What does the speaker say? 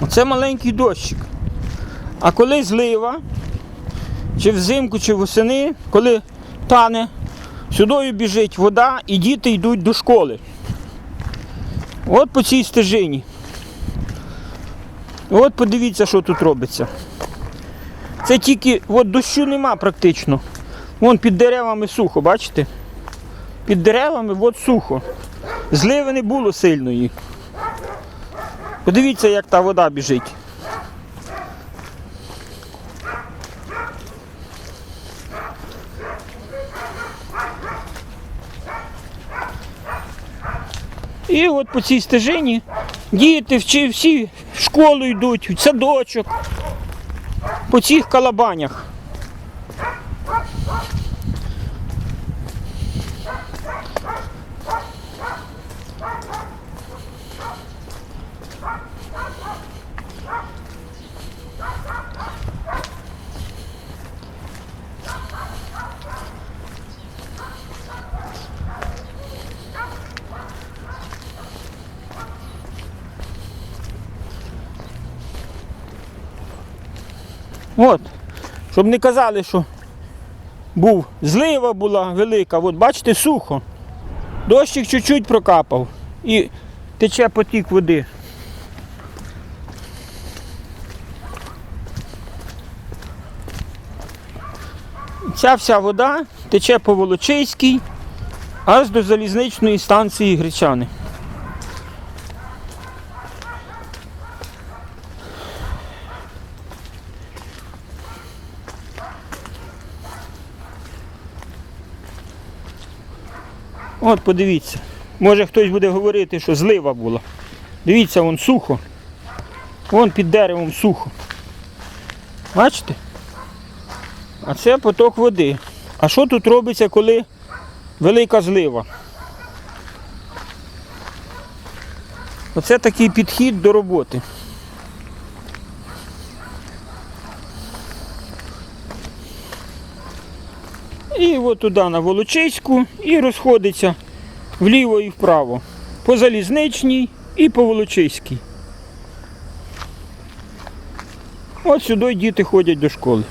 Оце маленький дощик. А коли злива, чи взимку, чи восени, коли тане, сюди біжить вода і діти йдуть до школи. От по цій стежині. От подивіться, що тут робиться. Це тільки от дощу нема практично. Вон під деревами сухо, бачите? Під деревами от сухо. Зливи не було сильної. Подивіться, як та вода біжить. І от по цій стежині діти вчи, всі в школу йдуть, в садочок, по цих калабанях. От. Щоб не казали, що був злива була велика, от бачите, сухо. Дощик чуть-чуть прокапав і тече потік води. Ця вся вода тече по Волочиській аж до залізничної станції Гречани. От подивіться. Може хтось буде говорити, що злива була. Дивіться, вон сухо. Вон під деревом сухо. Бачите? А це поток води. А що тут робиться, коли велика злива? Оце такий підхід до роботи. І от туди на Волочиську і розходиться вліво і вправо. По залізничній і по Волочиській. От сюди діти ходять до школи.